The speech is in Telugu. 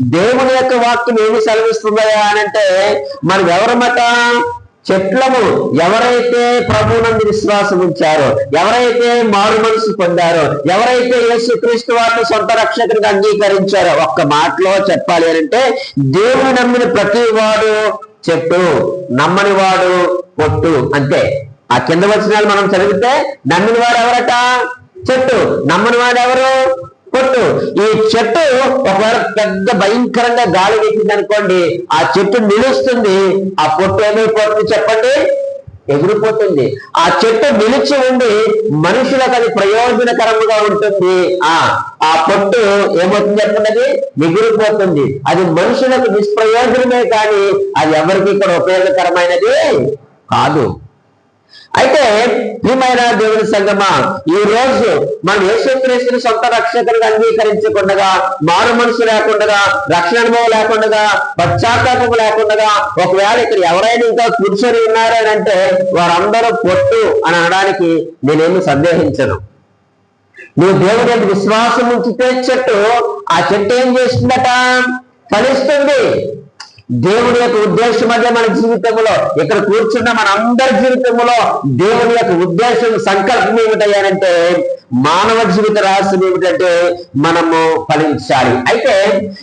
దేవుని యొక్క వాక్యం ఏమి సెలవిస్తుందయా అని అంటే మనం ఎవరమట చెట్లము. ఎవరైతే ప్రభునందు విశ్వాసం ఉంచారో ఎవరైతే మారు మనసు పొందారో ఎవరైతే యేసుక్రీస్తు వారిని సొంత రక్షకుడిగా అంగీకరించారో ఒక్క మాటలో చెప్పాలి అని అంటే దేవుని నమ్మిన ప్రతి వాడు చెట్టు నమ్మని వాడు పొట్టు అంతే. ఆ కింద వచనాలు మనం చదివితే నమ్మిన వాడు ఎవరట? చెట్టు. నమ్మని వాడు ఎవరు? చెట్టు. ఈ చెట్టు ఒకవేళ పెద్ద భయంకరంగా గాలి వేసింది అనుకోండి ఆ చెట్టు నిలుస్తుంది. ఆ పొట్టు ఏమైపోతుంది చెప్పండి? ఎగిరిపోతుంది. ఆ చెట్టు నిలిచి ఉండి మనుషులకు అది ప్రయోజనకరంగా ఉంటుంది. ఆ ఆ పొట్టు ఏమవుతుంది చెప్పండి? అది ఎగిరిపోతుంది. అది మనుషులకు నిష్ప్రయోజనమే కానీ అది ఎవరికి ఇక్కడ ఉపయోగకరమైనది కాదు. అయితే ప్రియమైన దేవుని సంగమా ఈ రోజు మనం యేసుక్రీస్తుని సొంత రక్షకులుగా అంగీకరించకుండా మారు మనసు లేకుండా రక్షణ అనుభవం లేకుండా పశ్చాత్తాపం లేకుండా ఒకవేళ ఇక్కడ ఎవరైనా ఇంకా కూర్చొని ఉన్నారు అంటే వారందరూ పొట్టు అని అనడానికి నేనేమి సందేహించను. నువ్వు దేవుడి మీద విశ్వాసం ఉంచితే చెట్టు ఆ చెట్టు ఏం చేస్తుందట? ఫలిస్తుంది. దేవుని యొక్క ఉద్దేశం అదే మన జీవితంలో ఇక్కడ కూర్చున్న మన అందరి జీవితంలో దేవుని యొక్క ఉద్దేశం సంకల్పం ఏమిటయ్యానంటే మానవ జీవిత రహస్యం ఏమిటంటే మనము ఫలించాలి. అయితే